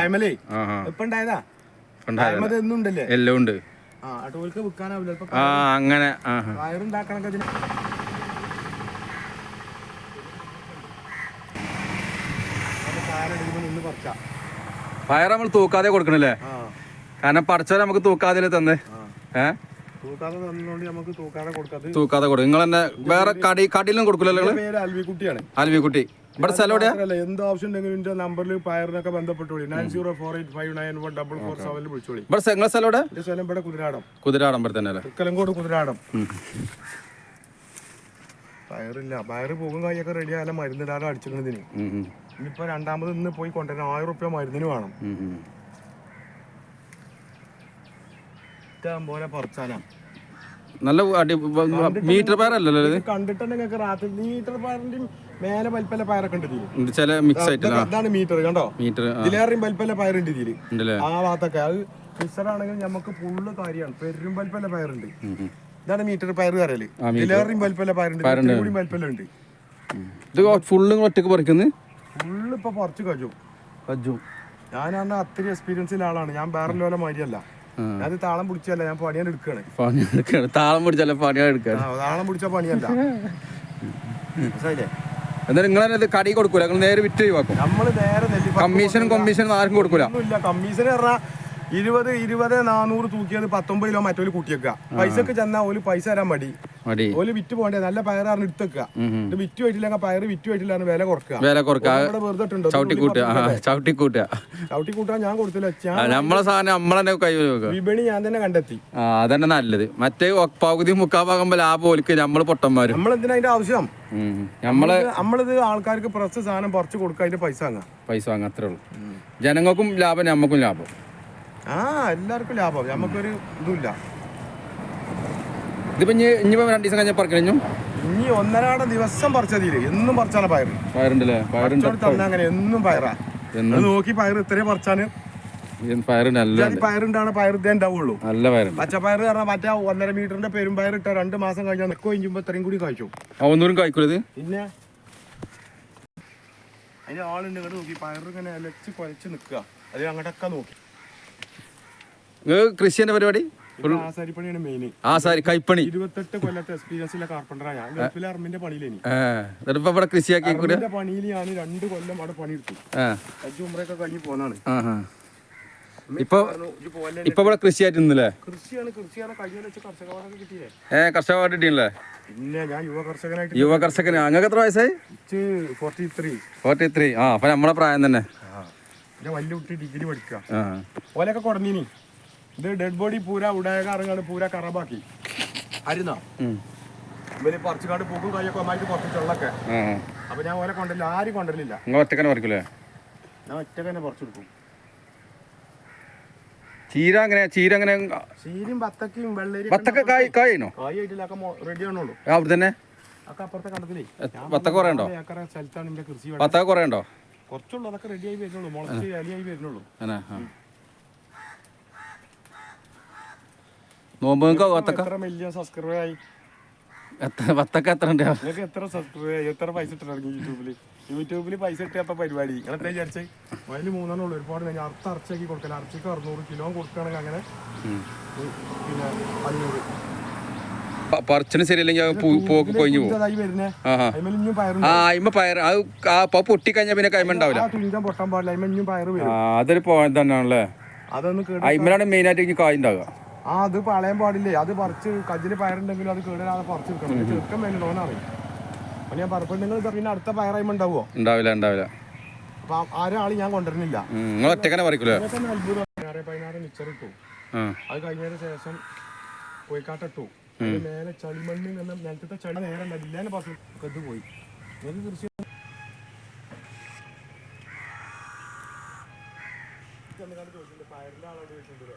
അയമലേ ഇപ്പൊ ഉണ്ടായതാ? എല്ലാം ഉണ്ട്. ആ അങ്ങനെ പയർ നമ്മൾ തൂക്കാതെ കൊടുക്കണല്ലേ? കാരണം പറിച്ചാൽ നമുക്ക് തൂക്കാതെ തന്നെ? തൂക്കാതെ കൊടുക്കും. നിങ്ങൾ തന്നെ വേറെ കടി കടിയിലും കൊടുക്കില്ലല്ലോ അൽവിക്കുട്ടിയാണ്. ആൽവിക്കുട്ടി ഇവിടെ സ്ഥലം എവിടെയാ? എന്ത് ആവശ്യം ഉണ്ടെങ്കിലും എന്റെ നമ്പറിൽ പയറിനൊക്കെ ബന്ധപ്പെട്ടോളി. Nine zero four eight five nine one double four സെവനിൽ വിളിച്ചോളി. ഇവിടെ നിങ്ങളെ സ്ഥലം എവിടെ? എന്റെ സ്ഥലം ഇവിടെ കുതിരാടം. കുതിരാടമ്പർ തന്നെ അല്ലേ തൃക്കലങ്കോട് കുതിരാടം. പയറില്ല. പയറ് പോകും കൈയൊക്കെ റെഡി ആയാലും മരുന്നിടാതെ അടിച്ചിരുന്നതിന്. ഇനിയിപ്പോ രണ്ടാമത് ഇന്ന് പോയി കൊണ്ടുവരാൻ ആയിരം റുപ്യ മരുന്നിന് വേണം. പോലെ പറിച്ചാലാ നല്ല മീറ്റർ പയറല്ലല്ലോ കണ്ടിട്ടുണ്ടെങ്കിൽ മീറ്റർ പയറിന്റെയും മേലെ പൽപ്പല്ല പയറൊക്കെ ഉണ്ട് ഇതിൽ. ഇത് ചില മിക്സ് ആയിട്ട് അതാണ് മീറ്റർ കണ്ടോ? മീറ്റർ ഇതിലേറെയും പൽപ്പല്ല പയറുണ്ട് ഇതിൽ. ആ ഭാഗത്തൊക്കെ. അത് മിക്സറാണെങ്കിൽ നമുക്ക് ഫുള്ള് കാര്യമാണ്. പെരും പൽപ്പല്ല പയറുണ്ട്. ഇതാണ് മീറ്റർ പയർ കരൽ. ഇതിലേറെയും പൽപ്പല്ല പയറുണ്ട് കൂടി ഉണ്ട്. ഇത് ഫുള്ള് ഒറ്റയ്ക്ക് പറിക്കുന്നത് ഫുള്ള് ഇപ്പൊ പറിച്ചു കഴിച്ചു അജ്ജു ഞാൻ അന്ന് അത്രയും എക്സ്പീരിയൻസിലെ ആളാണ്. ഞാൻ വേറെ ലോല മാതിരിയല്ല. ഞാൻ താളം പിടിച്ചല്ല. ഞാൻ പണിയാൻ എടുക്കുകയാണ് എടുക്കാണ്. താളം പിടിച്ചല്ല പണിയാണ് എടുക്കാറ് ആ, താളം പിടിച്ച പണിയല്ല. മനസ്സിലായില്ലേ? എന്നാലും നിങ്ങൾ ഇത് കടി കൊടുക്കൂല. നിങ്ങൾ നേരെ വിറ്റ് ഒഴിവാക്കും. നമ്മൾ നേരെ കമ്മീഷനും കമ്മീഷനും ആർക്കും കൊടുക്കൂല. കമ്മീഷൻ പറഞ്ഞാൽ ഇരുപത് ഇരുപത് നാനൂറ് തൂക്കിയത് പത്തൊമ്പത് കിലോ മറ്റൊരു കൂട്ടിയേക്കുക പൈസക്ക് ചെന്നാ ഒരു പൈസ തരാൻ മടി. ഓൽ വിറ്റ് പോകണ്ടേ? നല്ല പയറാണ് എടുത്തേക്കുക. ഇത് വിറ്റ് പോയിട്ടില്ലെങ്കിൽ പയർ വിറ്റ് പോയിട്ടില്ലാണ് വില കുറക്കുക. വില കുറക്കുക. വെറുതെ ചവിട്ടിക്കൂട്ടുക ചവിട്ടിക്കൂട്ടുക ചവിട്ടി കൂട്ടാൻ ഞാൻ കൊടുത്തില്ല. നമ്മളെ സാധനം നമ്മളെ കൈ വിപണി ഞാൻ തന്നെ കണ്ടെത്തി. അതന്നെ നല്ലത്. മറ്റേ പകുതി മുക്കാ ഭാഗമ്പോ ലാഭം ഒലിക്ക് നമ്മൾ പൊട്ടന്മാര്. നമ്മൾ എന്തിനാ അതിന്റെ ആവശ്യം? നമ്മൾ നമ്മളിത് ആൾക്കാർക്ക് പ്രസ് സാധനം പറിച്ചു കൊടുക്കുക അതിന്റെ പൈസ വാങ്ങാം പൈസ വാങ്ങാം അത്രേ ഉള്ളൂ. ജനങ്ങൾക്കും ലാഭം നമ്മക്കും ലാഭം. ആ എല്ലാവർക്കും ലാഭം. നമുക്കൊരു ഇതുമില്ല. ഇതിപ്പോ ഇനി ഇനിയിപ്പോ രണ്ടു ദിവസം കഴിഞ്ഞാൽ പറഞ്ഞു ഇനി ഒന്നരാട ദിവസം പറിച്ചതില്ലേ എന്നും പറിച്ചാണ് പയർ പയറുണ്ടല്ലേ? പയറുണ്ട് തന്നെ അങ്ങനെ. എന്നും പയറാ. എന്നും? നോക്കി പയർ ഇത്രയും പറിച്ചാണ്. പയറുണ്ടാണ് പയർ ഇതേ ഉണ്ടാവുള്ളൂ. നല്ല പയറുണ്ട്. പച്ചപ്പയർ പറഞ്ഞാൽ മറ്റേ ഒന്നര മീറ്ററിന്റെ പെരുമ്പയർ ഇട്ട രണ്ട് മാസം കഴിഞ്ഞാൽ നിക്കോ ഇഞ്ചുമ്പോ ഇത്രയും കൂടി കഴിച്ചു ആ ഒന്നൂരും കഴിക്കൂലത് പിന്നെ? അതിന് ആളുണ്ട്. ഇങ്ങോട്ട് നോക്കി. പയർ ഇങ്ങനെ അലച്ച് കുഴച്ച് നിൽക്കുക അത് അങ്ങോട്ടൊക്കെ നോക്കി. കൃഷി പരിപാടി? ആസാരിപ്പണിയാണ് മെയിൻ കൈപ്പണി. ഇരുപത്തെട്ട് കൊല്ലത്തെ എക്സ്പീരിയൻസിലെ കാർപ്പന്ററാ ഞാൻ. ഗൾഫിലെ അർമിന്റെ പണിയിലേനി. ഏ എന്നിട്ടിപ്പോ ഇവിടെ കൃഷിയാക്കി പണിയിൽ ഞാൻ രണ്ട് കൊല്ലം അവിടെ പണിയെടുത്തു. ആ. അഞ്ചു ഉമ്രയൊക്കെ കഴിഞ്ഞ് പോന്നാണ്. ആ ആ. ഇപ്പൊ ഇപ്പൊ ഇവിടെ കൃഷിയായിട്ട് നിന്നില്ലേ? കൃഷിയാണ് കൃഷിയാണ്. കഴിഞ്ഞ കർഷകർക്ക് കിട്ടിയില്ലേ? ഏ കർഷകമായിട്ട് കിട്ടിയില്ലേ? പിന്നെ ഞാൻ യുവ കർഷകനായിട്ട് യുവ കർഷകന്. എത്ര വയസ്സായി? ഫോർട്ടി ത്രീ ഫോർട്ടി ത്രീ ആ അപ്പൊ നമ്മളെ പ്രായം തന്നെ. വലിയ കുട്ടി ഡിഗ്രി പഠിക്കുക. ഓലൊക്കെ കൊടുന്നീനി. ഇത് ഡെഡ് ബോഡി പൂര ഉടയക പൂരാ പൂര കറബാക്കി. അരുന്ന. ഇവർ പോകും കൈയൊക്കെ ഒന്നായിട്ട് പുറത്ത് അപ്പൊ ഞാൻ ഓലെ കൊണ്ടില്ല ആരും കൊണ്ടില്ല നിങ്ങൾ ഒറ്റക്കനെ പറിക്കൂലേ? ഞാൻ ഒറ്റക്കനെ ചീര അങ്ങനെ ചീര അങ്ങനെ ചീരും ബത്തക്കയും വെള്ളരി വത്തക്ക കായ് കായിനോ കായ് ആയിട്ടില്ല ഒക്കെ റെഡി ആണുള്ളൂ അവിടെ തന്നെ? ഒക്കെ അപ്പുറത്തെ കണ്ടത്തിലേ. വത്തക്ക കുറേ ഉണ്ടോ? ഏക്കറ സ്ഥലത്താണ് എന്റെ കൃഷി വേണ്ടത്. വത്തക്ക കുറേ ഉണ്ടോ? കുറച്ചുള്ളൂ അതൊക്കെ റെഡി ആയി വരുന്നുള്ളൂ. മുളച്ച് അലിയായി വരുന്നുള്ളൂ. അങ്ങനെ ആ നോമ്പ് നിങ്ങൾക്ക് വത്തക്ക? എത്ര മില്യൺ ആയി? എത്ര വത്തക്ക എത്ര ഉണ്ട്? നിങ്ങൾക്ക് എത്ര സബ്സ്ക്രൈബ് ആയി? എത്ര പൈസ ഇട്ടിറങ്ങി യൂട്യൂബിൽ യൂട്യൂബിൽ പൈസ ഇട്ടപ്പോ പരിപാടി. നിങ്ങൾ വിചാരിച്ചു? വിചാരിച്ചേ അതിൽ മൂന്നെണ്ണം ഉള്ളൂ. ഒരുപാട് ഞാൻ അറുത്ത അർച്ചയാക്കി കൊടുക്കല. അർച്ചയ്ക്ക് അറുന്നൂറ് കിലോ കൊടുക്കുകയാണെങ്കിൽ അങ്ങനെ പിന്നെ അഞ്ഞൂറ്. പറിച്ചിന് പൂ- പൂക്ക് കൊഴിഞ്ഞു പോകും. ആ അയിമ പയർ അത് പിന്നെ കൈമ ഉണ്ടാവില്ല. അതൊരു പോയിന്റ് തന്നെയാണല്ലേ? അതൊന്ന് അയിമലാണ് മെയിൻ ആയിട്ട് കായ് ഉണ്ടാവുക. ആ അത് പളയാൻ പാടില്ലേ? അത് പറിച്ച് കജിൽ പയറുണ്ടെങ്കിലും അത് കേടാതെ പറിച്ച് വെക്കണം. ചെറുക്കം വേണ്ടി ഓനാണ് അപ്പൊ ഞാൻ പറപ്പെട്ടുണ്ടെങ്കിൽ പിന്നെ അടുത്ത പയറായ്മ ഉണ്ടാവുമോ ഉണ്ടാവില്ല ഉണ്ടാവില്ല. അപ്പൊ ആരാൾ ഞാൻ കൊണ്ടുവരുന്നില്ല. അത്ഭുതം. പതിനാറ് പതിനാറ് മിച്ചർ ഇട്ടു. ആ. അത് കഴിഞ്ഞതിന് ശേഷം കോഴിക്കാട്ടിട്ടു അതിന് മേലെ ചളിമണ്ണ് എന്ന നിലത്തെ ചളി നേരെ ഉണ്ടായില്ല പറഞ്ഞു ഇത് പോയി. തീർച്ചയായും പയറിന്റെ ആളോട് ചോദിച്ചിട്ടുണ്ട്